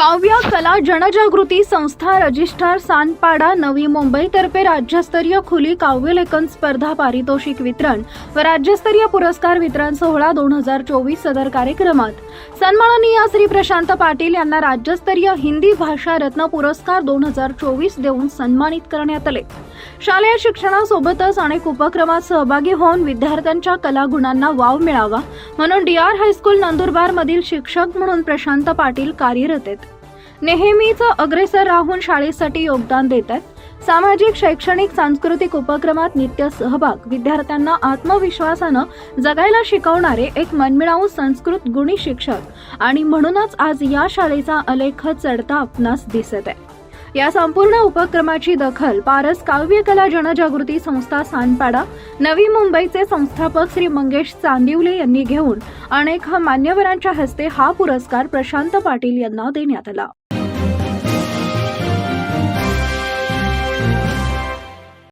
काव्य कला जनजागृती संस्था रजिस्ट्रार सानपाडा नवी मुंबईतर्फे राज्यस्तरीय खुली काव्यलेखन स्पर्धा पारितोषिक वितरण व राज्यस्तरीय पुरस्कार वितरण सोहळा दोन हजार चोवीस सदर कार्यक्रमात. सन्माननीय श्री प्रशांत पाटील यांना राज्यस्तरीय हिंदी भाषा रत्न पुरस्कार दोन हजार चोवीस देऊन सन्मानित करण्यात आले. शालेय शिक्षणासोबतच अनेक उपक्रमात सहभागी होऊन विद्यार्थ्यांच्या कलागुणांना वाव मिळावा म्हणून डी आर हायस्कूल नंदुरबार मधील शिक्षक म्हणून प्रशांत पाटील कार्यरत आहेत. नेहमीच अग्रेसर राहून शाळेसाठी योगदान देत आहेत सामाजिक शैक्षणिक सांस्कृतिक उपक्रमात नित्य सहभाग. विद्यार्थ्यांना आत्मविश्वासानं जगायला शिकवणारे एक मनमिळावू संस्कृत गुणी शिक्षक. आणि म्हणूनच आज या शाळेचा अलेख चढता आपणास दिसत आहे. या संपूर्ण उपक्रमाची दखल पारस काव्यकला जनजागृती संस्था सानपाडा नवी मुंबईचे संस्थापक श्री मंगेश चांदिवले यांनी घेऊन अनेक मान्यवरांच्या हस्ते हा पुरस्कार प्रशांत पाटील यांना देण्यात आला.